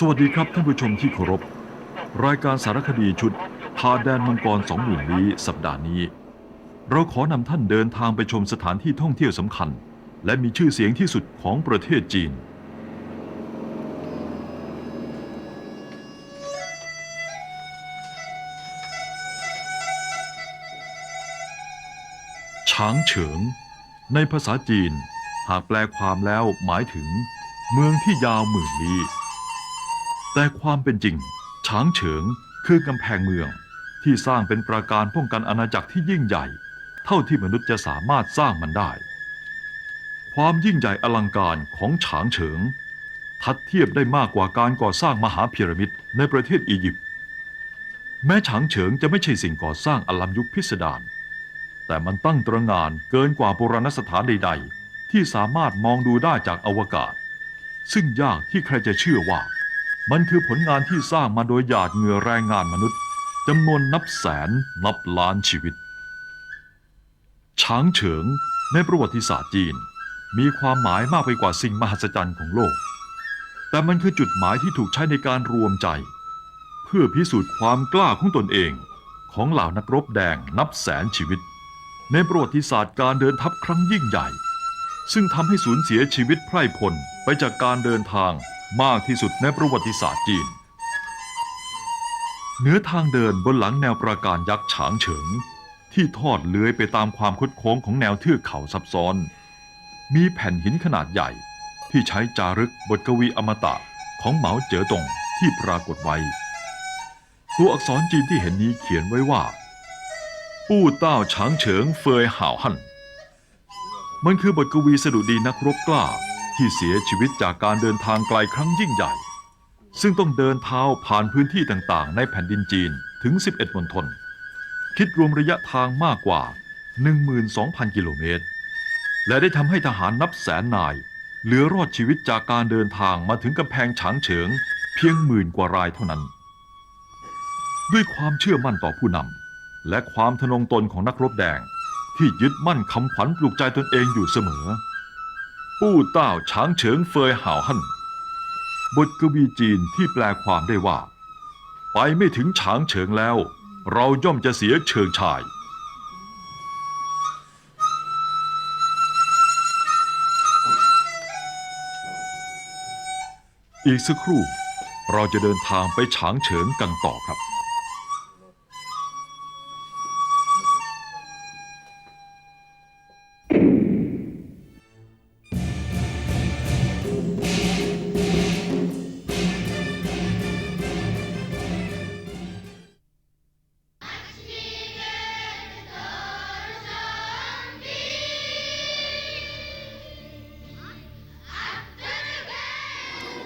สวัสดีครับท่านผู้ชมที่เคารพ รายการสารคดีชุดพาแดนมังกรสองหมื่นลี้สัปดาห์นี้ เราขอนำท่านเดินทางไปชมสถานที่ท่องเที่ยวสำคัญ และมีชื่อเสียงที่สุดของประเทศจีน ช้างเฉิง ในภาษาจีน หากแปลความแล้วหมายถึง เมืองที่ยาวหมื่นลี้ แต่ความเป็นจริง ช้างเฉิงคือกำแพงเมือง ที่สร้างเป็นประการป้องกันอาณาจักรที่ยิ่งใหญ่ เท่าที่มนุษย์จะสามารถสร้างมันได้ ความยิ่งใหญ่อลังการของฉางเฉิง ทัดเทียบได้มากกว่าการก่อสร้างมหาพีระมิดในประเทศอียิปต์แม้ฉางเฉิงจะไม่ใช่สิ่งก่อสร้างอลัมยุคพิสดารแต่มันตั้งตระงานเกินกว่าโบราณสถานใด ๆ ที่สามารถมองดูได้จากอวกาศ ซึ่งยากที่ใครจะเชื่อว่า มันคือผลงานที่สร้างมาโดยหยาดเหงื่อแรงงานมนุษย์จำนวนนับแสนนับล้านชีวิต ช้างเฉิงในประวัติศาสตร์จีน มีความหมายมากไปกว่าสิ่งมหัศจรรย์ของโลก แต่มันคือจุดหมายที่ถูกใช้ในการรวมใจ เพื่อพิสูจน์ความกล้าของตนเองของเหล่านักรบแดงนับแสนชีวิต ในประวัติศาสตร์การเดินทัพครั้งยิ่งใหญ่ ซึ่งทำให้สูญเสียชีวิตไพร่พลไปจากการเดินทาง มากที่สุดในประวัติศาสตร์จีนเนื้อทางเดินบนหลังแนวประการยักษ์ฉางเฉิง ที่ทอดเลื้อยไปตามความคดโค้งของแนวเทือกเขาซับซ้อน มีแผ่นหินขนาดใหญ่ที่ใช้จารึกบทกวีอมตะของเหมาเจ๋อตงที่ปรากฏไว้ ตัวอักษรจีนที่เห็นนี้เขียนไว้ว่า ปู้เต้าฉางเฉิงเฟยห่าวหั่นมันคือบทกวีสดุดีนักรบกล้า ที่เสียชีวิตจากการเดินทางไกลครั้งยิ่งใหญ่ ซึ่งต้องเดินเท้าผ่านพื้นที่ต่างๆ ในแผ่นดินจีนถึง 11มณฑลคิดรวมระยะทางมากกว่า 12,000 กิโลเมตร และได้ทำให้ทหารนับแสนนาย เหลือรอดชีวิตจากการเดินทางมาถึงกำแพงฉางเฉิง เพียงหมื่นกว่ารายเท่านั้น ด้วยความเชื่อมั่นต่อผู้นำและความทะนงตนของนักรบแดง ที่ยึดมั่นคำขวัญปลุกใจตนเองอยู่เสมอ ปู้เต้าช้างเฉิงเฟยห่าวหั่นบทกวีจีนที่แปลความได้ว่า ไปไม่ถึงฉางเฉิงแล้ว เราย่อมจะเสียเชิงชาย อีกสักครู่เราจะเดินทางไปฉางเฉิงกันต่อครับ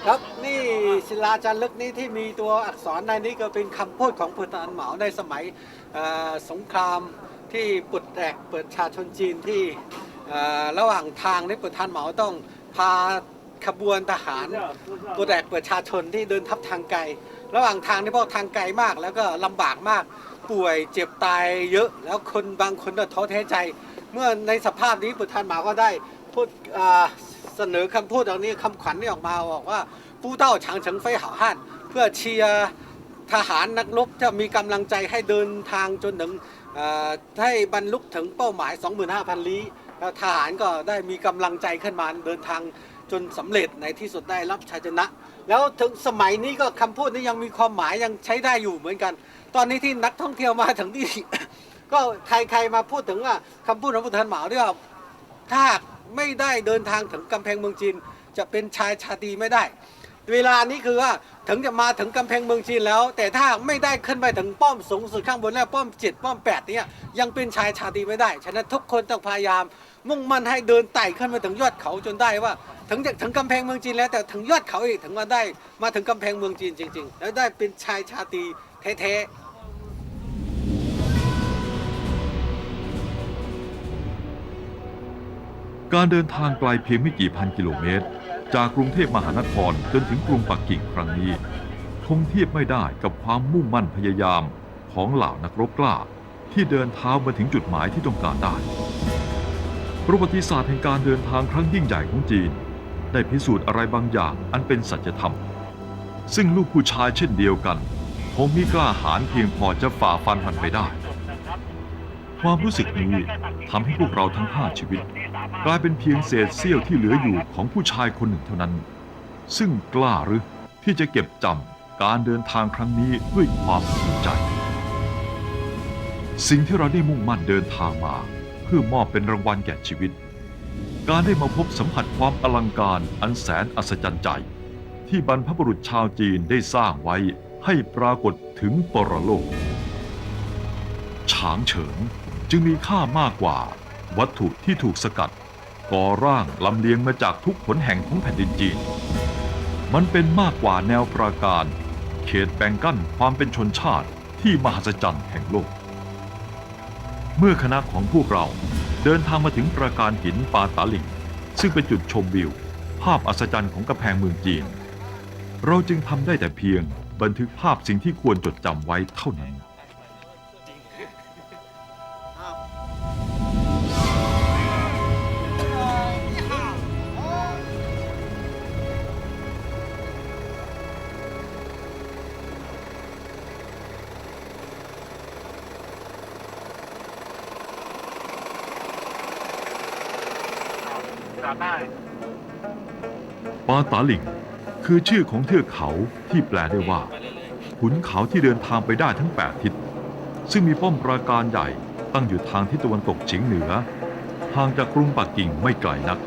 ครับนี่ศิลาจารึกนี้ที่มีตัวอักษรในนี้ก็เป็นคำพูดของพุทธานเหมาในสมัยสงครามที่ปลดแอกเปิดชาชนจีนที่ระหว่างทางที่พุทธานเหมาต้องพาขบวนทหารปลดแอกเปิดชาชนที่เดินทับทางไกล ระหว่างทางนี่พวกทางไกลมาก แล้วก็ลำบากมากป่วยเจ็บตายเยอะ แล้วคนบางคนก็ท้อแท้ใจ เมื่อในสภาพนี้พุทธานเหมาก็ได้พูดอ่า เสนอคำพูดเหล่านี้คำขวัญนี่ออกมาบอกว่าปู้เต้าฉางเฉิงไฟหาฮั่นเพื่อเชียร์ทหารนักรบจะมีกำลังใจให้เดินทางจนถึงให้บรรลุถึงเป้าหมาย 25,000 ลี้แล้วทหารก็ได้มีกำลังใจขึ้นมาเดินทางจนสำเร็จในที่สุดได้รับชัยชนะ แล้วถึงสมัยนี้ก็คำพูดนี้ยังมีความหมายยังใช้ได้อยู่เหมือนกัน ตอนนี้ที่นักท่องเที่ยวมาถึงที่ก็ใครๆมาพูดถึงว่าคำพูดของพุทธานเหมาที่ว่าถ้าหาก ไม่ได้เดินทางถึงกำแพงเมืองจีน จะเป็นชายชาตรีไม่ได้ เวลานี้คือว่าถึงจะมาถึงกำแพงเมืองจีนแล้ว แต่ถ้าไม่ได้ขึ้นไปถึงป้อมสูงสุดข้างบนแล้วป้อมเจ็ดป้อมแปดเนี่ยยังเป็นชายชาตรีไม่ได้ ฉะนั้นทุกคนต้องพยายาม มุ่งมั่นให้เดินไต่ขึ้นไปถึงยอดเขาจนได้ว่า ถึงจะถึงกำแพงเมืองจีนแล้ว แต่ถึงยอดเขาอีกถึงมาได้มาถึงกำแพงเมืองจีนจริง ๆ แล้วได้เป็นชายชาตรีแท้ๆ การเดินทางไกลเพียงไม่กี่พันกิโลเมตร จากกรุงเทพมหานครจนถึงกรุงปักกิ่งครั้งนี้ คงเทียบไม่ได้กับความมุ่งมั่นพยายามของเหล่านักรบกล้า ที่เดินเท้ามาถึงจุดหมายที่ต้องการได้ประวัติศาสตร์แห่งการเดินทางครั้งยิ่งใหญ่ของจีน ได้พิสูจน์อะไรบางอย่างอันเป็นสัจธรรม ซึ่งลูกผู้ชายเช่นเดียวกันคงมีกล้าหาญเพียงพอจะฝ่าฟันมันไปได้ ความรู้สึกนี้ทำให้พวกเราทั้งห้าชีวิต กลายเป็นเพียงเศษเสี้ยวที่เหลืออยู่ของผู้ชายคนหนึ่งเท่านั้น ซึ่งกล้าหรือที่จะเก็บจำการเดินทางครั้งนี้ด้วยความภูมิใจ สิ่งที่เราได้มุ่งมั่นเดินทางมา เพื่อมอบเป็นรางวัลแก่ชีวิต การได้มาพบสัมผัสความอลังการอันแสนอัศจรรย์ใจ ที่บรรพบุรุษชาวจีนได้สร้างไว้ให้ปรากฏถึงปรโลก ฉางเฉิงจึงมีค่ามากกว่า วัตถุที่ถูกสกัดก่อร่างลำเลียงมาจากทุกขนแห่งของแผ่นดินจีน มันเป็นมากกว่าแนวปราการ เขตแบ่งกั้นความเป็นชนชาติที่มหัศจรรย์แห่งโลก เมื่อคณะของพวกเราเดินทางมาถึงปราการหินปาตาลิงซึ่งเป็นจุดชมวิว ภาพอัศจรรย์ของกำแพงเมืองจีน เราจึงทำได้แต่เพียงบันทึกภาพสิ่งที่ควรจดจำไว้เท่านั้น จอดได้ปาตาลิง คือชื่อของเทือกเขาที่แปลได้ว่า ขุนเขาที่เดินทางไปได้ทั้ง 8 ทิศ ซึ่งมีป้อมปราการใหญ่ตั้งอยู่ทางทิศตะวันตกเฉียงเหนือห่างจากกรุงปักกิ่งไม่ไกลนัก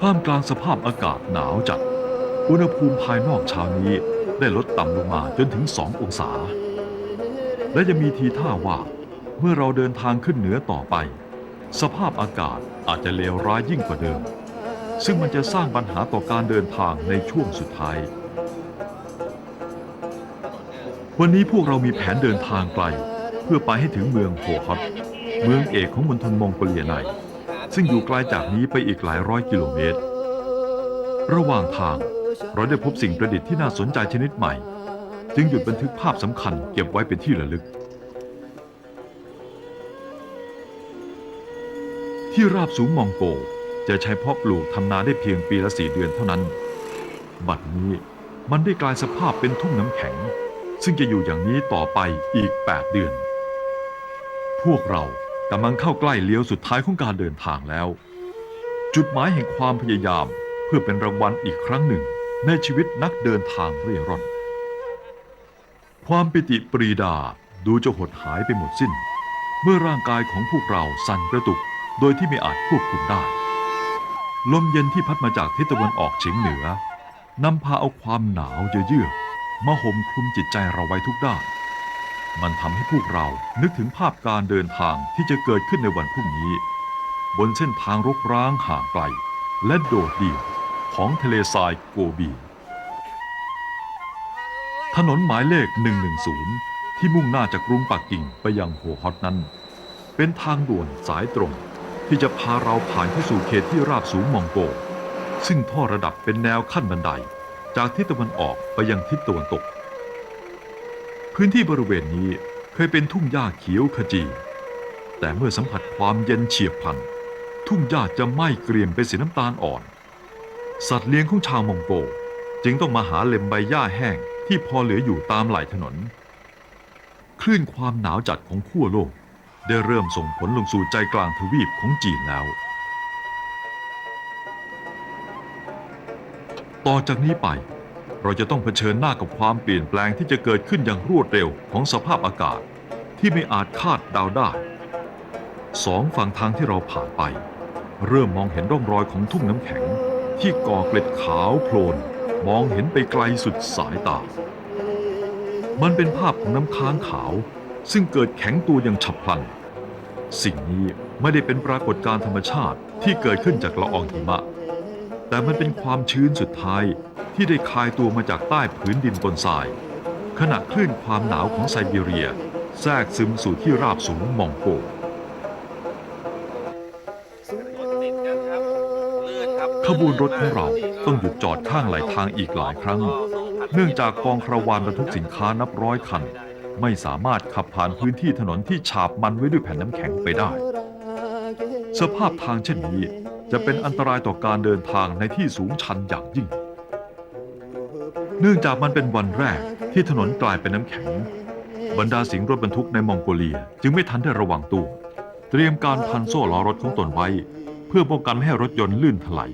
ท่ามกลางสภาพอากาศหนาวจัด อุณหภูมิภายนอกเช้านี้ได้ลดต่ำลงมาจนถึง2องศา และยังมีทีท่าว่า เมื่อเราเดินทางขึ้นเหนือต่อไป สภาพอากาศอาจจะเลวร้ายยิ่งกว่าเดิม ซึ่งมันจะสร้างปัญหาต่อการเดินทางในช่วงสุดท้าย วันนี้พวกเรามีแผนเดินทางไกล เพื่อไปให้ถึงเมืองโฮฮอตเมืองเอกของมณฑลมองโกเลียใน ซึ่งอยู่ไกลจากนี้ไปอีกหลายร้อยกิโลเมตร ระหว่างทางเราได้พบสิ่งประดิษฐ์ที่น่าสนใจชนิดใหม่ จึงหยุดบันทึกภาพสำคัญเก็บไว้เป็นที่ระลึก ที่ราบสูงมองโก จะใช้เพาะปลูกทำนาได้เพียงปีละสี่เดือนเท่านั้น บัดนี้มันได้กลายสภาพเป็นทุ่งน้ำแข็ง ซึ่งจะอยู่อย่างนี้ต่อไปอีก 8 เดือน พวกเรากำลังเข้าใกล้เลี้ยวสุดท้ายของการเดินทางแล้ว จุดหมายแห่งความพยายามเพื่อเป็นรางวัลอีกครั้งหนึ่งในชีวิตนักเดินทางเร่ร่อน ความปิติปรีดาดูจะหดหายไปหมดสิ้น เมื่อร่างกายของพวกเราสั่นกระตุก โดยที่ไม่อาจควบคุมได้ ลมเย็นที่พัดมาจากทิศตะวันออกเฉียงเหนือนำพาเอาความหนาวเยือกมาห่มคลุมจิตใจเราไว้ทุกด้าน มันทำให้พวกเรานึกถึงภาพการเดินทางที่จะเกิดขึ้นในวันพรุ่งนี้ บนเส้นทางรกร้างห่างไกล และโดดเดี่ยวของทะเลทรายโกบี ถนนหมายเลข 110 ที่มุ่งหน้าจากกรุงปักกิ่งไปยังโฮฮอตนั้น เป็นทางด่วนสายตรง ที่จะพาเราผ่านเข้าสู่เขตที่ราบสูงมองโก ซึ่งท่อระดับเป็นแนวขั้นบันได จากทิศตะวันออกไปยังทิศตะวันตก พื้นที่บริเวณนี้เคยเป็นทุ่งหญ้าเขียวขจี แต่เมื่อสัมผัสความเย็นเฉียบพลัน ทุ่งหญ้าจะไหม้เกรียมเป็นสีน้ำตาลอ่อน สัตว์เลี้ยงของชาวมองโก จึงต้องมาหาเล็มใบหญ้าแห้งที่พอเหลืออยู่ตามไหล่ถนน คลื่นความหนาวจัดของขั้วโลก ได้เริ่มส่งผลลงสู่ใจกลางทวีปของจีนแล้ว ต่อจากนี้ไป เราจะต้องเผชิญหน้ากับความเปลี่ยนแปลงที่จะเกิดขึ้นอย่างรวดเร็วของสภาพอากาศที่ไม่อาจคาดเดาได้ สองฝั่งทางที่เราผ่านไป เริ่มมองเห็นร่องรอยของทุ่งน้ำแข็ง ที่ก่อเกล็ดขาวโพลนมองเห็นไปไกลสุดสายตา มันเป็นภาพของน้ำค้างขาว ซึ่งเกิดแข็งตัวอย่างฉับพลัน สิ่งนี้ไม่ได้เป็นปรากฏการณ์ธรรมชาติที่เกิดขึ้นจากละอองหิมะ แต่มันเป็นความชื้นสุดท้ายที่ได้คายตัวมาจากใต้ผืนดินบนทราย ขณะคลื่นความหนาวของไซบีเรีย แทรกซึมสู่ที่ราบสูงมองโกขบวนรถของเราต้องหยุดจอดข้างไหลทางอีกหลายครั้ง เนื่องจากกองคาราวานบรรทุกสินค้านับร้อยคัน ไม่สามารถขับผ่านพื้นที่ถนนที่ฉาบมันไว้ด้วยแผ่นน้ำแข็งไปได้ สภาพทางเช่นนี้จะเป็นอันตรายต่อการเดินทางในที่สูงชันอย่างยิ่ง เนื่องจากมันเป็นวันแรกที่ถนนกลายเป็นน้ำแข็ง บรรดาสิงห์รถบรรทุกในมองโกเลียจึงไม่ทันได้ระวังตัว เตรียมการพันโซ่ล้อรถของตนไว้ เพื่อป้องกันไม่ให้รถยนต์ลื่นถลาย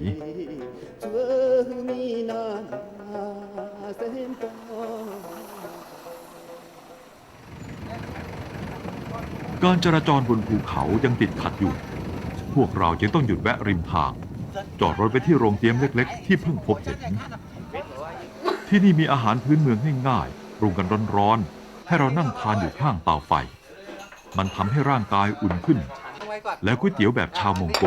การจราจรบนภูเขายังติดขัดอยู่ พวกเราจึงต้องหยุดแวะริมทาง จอดรถไปที่โรงเตรียมเล็ก ๆ ที่เพิ่งพบเห็น ที่นี่มีอาหารพื้นเมืองง่ายๆปรุงกันร้อนๆ ให้เรานั่งทานอยู่ข้างเตาไฟ มันทำให้ร่างกายอุ่นขึ้น และก๋วยเตี๋ยวแบบชาวมองโก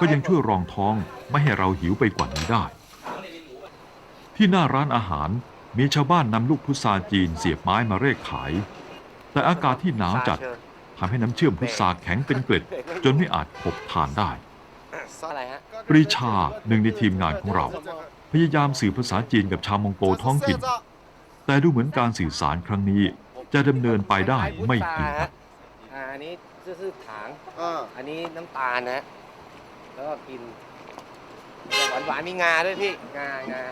ก็ยังช่วยรองท้องไม่ให้เราหิวไปกว่านี้ได้ ที่หน้าร้านอาหารมีชาวบ้านนำลูกพุทราจีนเสียบไม้มาเร่ขาย แต่อากาศที่หนาวจัด ทำให้น้ำเชื่อมพุทราแข็งเป็นเกล็ด จนไม่อาจขบทานได้ อะไรฮะปรีชาหนึ่งในทีมงานของเรา พยายามสื่อภาษาจีนกับชาวมองโกท้องถิ่น แต่ดูเหมือนการสื่อสารครั้งนี้จะดำเนินไปได้ไม่ดีนักอ่าอันนี้ซื่อๆถาง嗯，อันนี้น้ำตาลนะ แล้วก็กิน หวานหวานๆมีงาด้วยพี่ งางา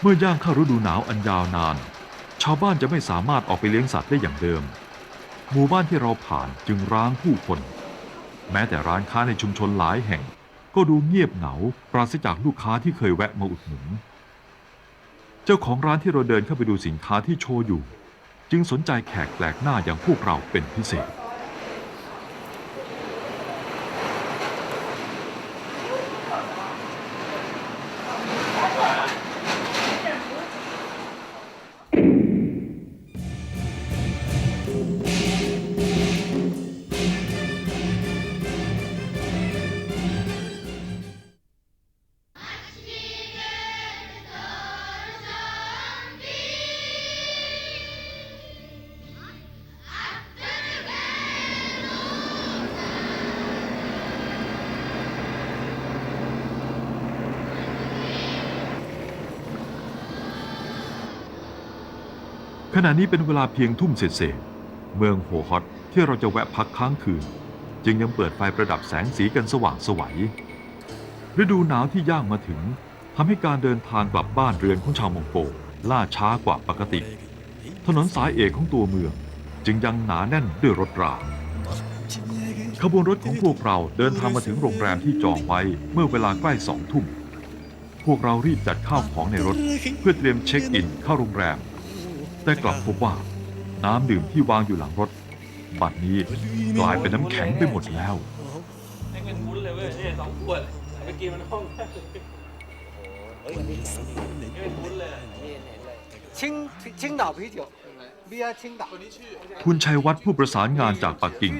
เมื่อย่างเข้าฤดูหนาวอันยาวนาน ชาวบ้านจะไม่สามารถออกไปเลี้ยงสัตว์ได้อย่างเดิม หมู่บ้านที่เราผ่านจึงร้างผู้คน แม้แต่ร้านค้าในชุมชนหลายแห่ง ก็ดูเงียบเหงาปราศจากลูกค้าที่เคยแวะมาอุดหนุน เจ้าของร้านที่เราเดินเข้าไปดูสินค้าที่โชว์อยู่ จึงสนใจแขกแปลกหน้าอย่างพวกเราเป็นพิเศษ ขณะนี้เป็นเวลาเพียงทุ่มเศษเมืองโฮฮอตที่เราจะแวะพักค้างคืน จึงยังเปิดไฟประดับแสงสีกันสว่างสวัยฤดูหนาวที่ย่างมาถึงทำให้การเดินทางกลับบ้านเรือนของชาวมองโกล่าช้ากว่าปกติ ถนนสายเอกของตัวเมือง จึงยังหนาแน่นด้วยรถรา ขบวนรถของพวกเราเดินทางมาถึงโรงแรมที่จองไว้เมื่อเวลาใกล้สองทุ่ม พวกเรารีบจัดข้าวของในรถ เพื่อเตรียมเช็คอินเข้าโรงแรม แต่กลับพบว่า น้ำดื่มที่วางอยู่หลังรถ บัดนี้กลายเป็นน้ำแข็งไปหมดแล้ว ให้เป็นวุ้นเลยเว้ยนี่สองขวดเอาไปกินมันห้องได้ เฮ้ยอันนี้แข็งดี ให้เป็นวุ้นเลย นี่เห็นเลย 青青岛啤酒เบียร์青岛 คุณชัยวัฒน์ผู้ประสานงานจากปักกิ่ง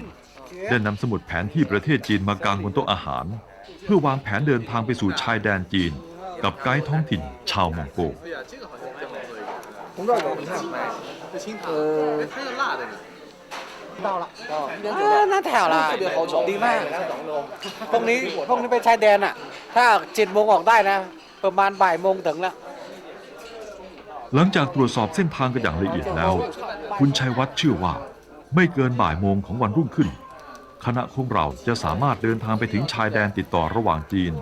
ได้นำสมุดแผนที่ประเทศจีนมากางบนโต๊ะอาหาร เพื่อวางแผนเดินทางไปสู่ชายแดนจีน กับไกด์ท้องถิ่นชาวมองโก ผมก็บอกทำไมเออ 它是辣的。到了 ก็น่าแถวละ ดีมาก พวกนี้พวกนี้ไปชายแดนอ่ะ ถ้าเจ็ดโมงออกได้นะ ประมาณบ่ายโมงถึงแล้ว หลังจากตรวจสอบเส้นทางกันอย่างละเอียดแล้ว คุณชัยวัฒน์เชื่อว่า ไม่เกินบ่ายโมงของวันรุ่งขึ้น คณะของเราจะสามารถเดินทางไปถึงชายแดนติดต่อระหว่างจีน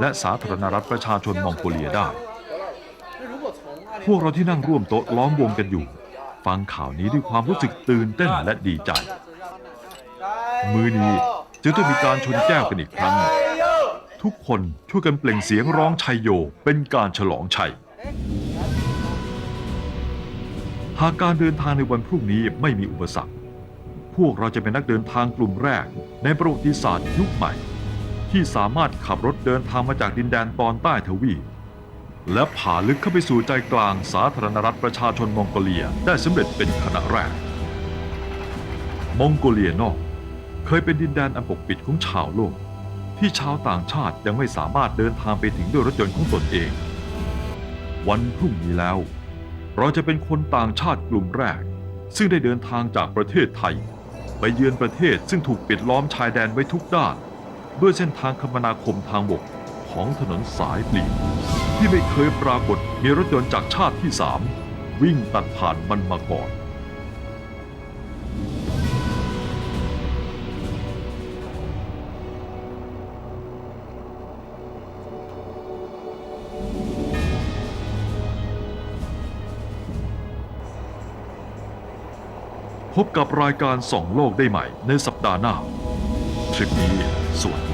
และสาธารณรัฐประชาชนมองโกเลียได้ พวกเราที่นั่งร่วมโต๊ะล้อมวงกันอยู่ ฟังข่าวนี้ด้วยความรู้สึกตื่นเต้นและดีใจ มือนี้จึงต้องมีการชนแก้วกันอีกครั้ง ทุกคนช่วยกันเปล่งเสียงร้องชัยโย เป็นการฉลองชัย หากการเดินทางในวันพรุ่งนี้ไม่มีอุปสรรค พวกเราจะเป็นนักเดินทางกลุ่มแรก ในประวัติศาสตร์ยุคใหม่ ที่สามารถขับรถเดินทางมาจากดินแดนตอนใต้ทวีป และผ่าลึกเข้าไปสู่ใจกลางสาธารณรัฐประชาชนมองโกเลียได้สำเร็จเป็นคณะแรก มองโกเลียนอก เคยเป็นดินแดนอันปกปิดของชาวโลก ที่ชาวต่างชาติยังไม่สามารถเดินทางไปถึงด้วยรถยนต์ของตนเอง วันพรุ่งนี้แล้ว เราจะเป็นคนต่างชาติกลุ่มแรก ซึ่งได้เดินทางจากประเทศไทย ไปเยือนประเทศซึ่งถูกปิดล้อมชายแดนไว้ทุกด้าน ด้วยเส้นทางคมนาคมทางบก ของถนนสายปลีกที่ไม่เคยปรากฏมีรถยนต์จากชาติที่สามวิ่งตัดผ่านมันมาก่อน พบกับรายการส่องโลกได้ใหม่ในสัปดาห์หน้า ทริปนี้สวัสดี